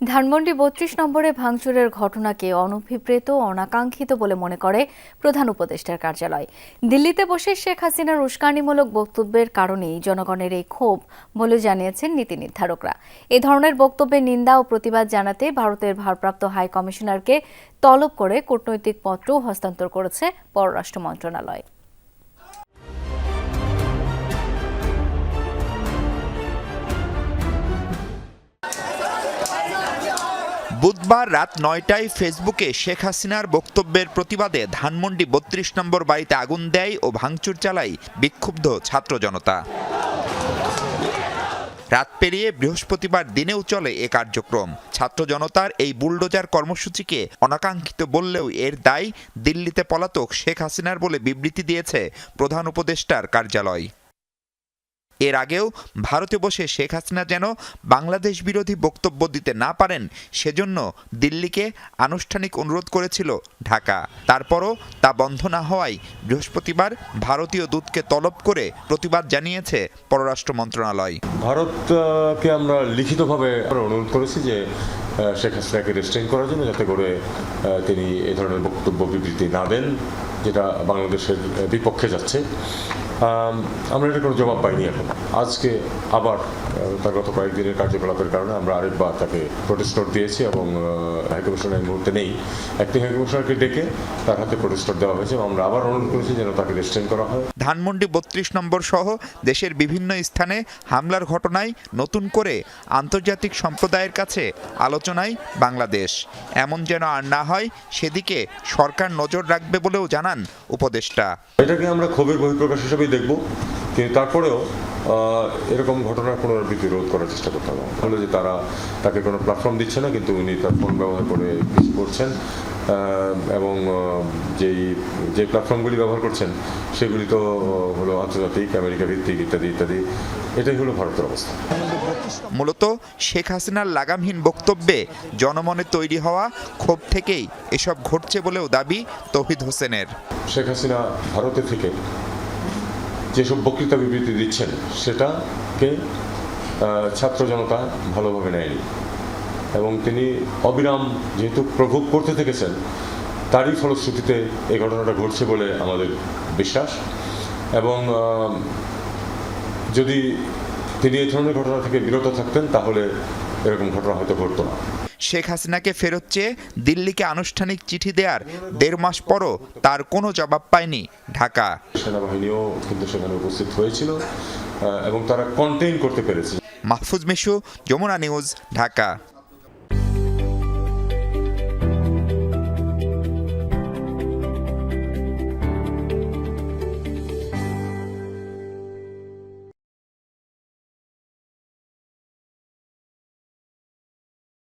ধানমন্ডি বত্রিশ নম্বরে ভাঙচুরের ঘটনাকে অনভিপ্রেত অনাকাঙ্ক্ষিত বলে মনে করে প্রধান উপদেষ্টার কার্যালয়। দিল্লিতে বসে শেখ হাসিনার উস্কানিমূলক বক্তব্যের কারণেই জনগণের এই ক্ষোভ বলে জানিয়েছেন নীতি নির্ধারকরা। এ ধরনের বক্তব্যের নিন্দা ও প্রতিবাদ জানাতে ভারতের ভারপ্রাপ্ত হাই কমিশনারকে তলব করে কূটনৈতিক পত্রও হস্তান্তর করেছে পররাষ্ট্র মন্ত্রণালয়। বুধবার রাত নয়টায় ফেসবুকে শেখ হাসিনার বক্তব্যের প্রতিবাদে ধানমন্ডি বত্রিশ নম্বর বাড়িতে আগুন দেয় ও ভাঙচুর চালায় বিক্ষুব্ধ ছাত্র জনতা। রাত পেরিয়ে বৃহস্পতিবার দিনেও চলে এ কার্যক্রম। ছাত্র জনতার এই বুলডোজার কর্মসূচিকে অনাকাঙ্ক্ষিত বললেও এর দায় দিল্লিতে পলাতক শেখ হাসিনার বলে বিবৃতি দিয়েছে প্রধান উপদেষ্টার কার্যালয়। এর আগেও ভারতে বসে শেখ হাসিনা যেন বাংলাদেশ বিরোধী বক্তব্য দিতে না পারেন, সেজন্য দিল্লিকে আনুষ্ঠানিক অনুরোধ করেছিল ঢাকা। তারপরও তা বন্ধ না হওয়ায় বৃহস্পতিবার ভারতীয় দূতকে তলব করে প্রতিবাদ জানিয়েছে পররাষ্ট্র মন্ত্রণালয়। ভারতকে আমরা লিখিতভাবে অনুরোধ করেছি যে শেখ হাসিনাকে রেস্ট্রেন করার জন্য যাতে করে তিনি এ ধরনের বক্তব্য বিবৃতি না দেন, যেটা বাংলাদেশের বিপক্ষে যাচ্ছে। আমরা এটা কোনো জবাব পাইনি এখন। আজকে আবার তার গত কয়েকদিনের কার্যকলাপের কারণে আমরা আরেকবার তাকে প্রোটেস্ট নোট দিয়েছি এবং হাইকমিশন এই মুহূর্তে নেই। একটি হাইকমিশনারকে ডেকে তার হাতে প্রোটেস্ট নোট দেওয়া হয়েছে এবং আমরা আবার অনুরোধ করেছি যেন তাকে রেস্ট্রেন করা হয়। ধানমন্ডি বত্রিশ নম্বর সহ দেশের বিভিন্ন স্থানে হামলার ঘটনায় নতুন করে আন্তর্জাতিক সম্প্রদায়ের কাছে আলোচনায় বাংলাদেশ। এমন যেন আর না হয় সেদিকে সরকার নজর রাখবে বলেও জানান উপদেষ্টা। এটাকে আমরা ক্ষোভের বহিঃপ্রকাশ হিসেবেই দেখব। কিন্তু তারপরেও এরকম ঘটনার পুনরাবৃত্তি রোধ করার চেষ্টা করতে হবে। হলো যে তারা তাকে কোনো প্ল্যাটফর্ম দিচ্ছে না কিন্তু উনি তার ফোন ব্যবহার করে কিছু করছেন। এবং যেই যে প্ল্যাটফর্মগুলি ব্যবহার করছেন সেগুলি তো হলো আন্তর্জাতিক আমেরিকা ভিত্তিক ইত্যাদি ইত্যাদি। এটাই হলো ভারতের অবস্থা। মূলত শেখ হাসিনার লাগামহীন বক্তব্যে জনমনে তৈরি হওয়া ক্ষোভ থেকেই এসব ঘটছে বলেও দাবি তৌহিদ হোসেনের। শেখ হাসিনা ভারতে থেকে যেসব বক্তৃতা বিবৃতি দিচ্ছেন, সেটাকে ছাত্র জনতা ভালোভাবে নেয়নি। এবং তিনি অবিরাম যেহেতু প্রভোগ করতে থেকেছেন, তারই ফলশ্রুতিতে এই ঘটনাটা ঘটছে বলে আমাদের বিশ্বাস। এবং যদি তিনি এই ধরনের ঘটনা থেকে বিরত থাকতেন, তাহলে এরকম ঘটনা হয়তো ঘটতো না। শেখ হাসিনাকে ফেরত চেয়ে দিল্লিকে আনুষ্ঠানিক চিঠি দেওয়ার দেড় মাস পরও তার কোনো জবাব পায়নি ঢাকা। সেনাবাহিনীও কিন্তু সেখানে উপস্থিত হয়েছিল এবং তারা কন্টেইন করতে পেরেছে। মাহফুজ মিশু যমুনা নিউজ ঢাকা।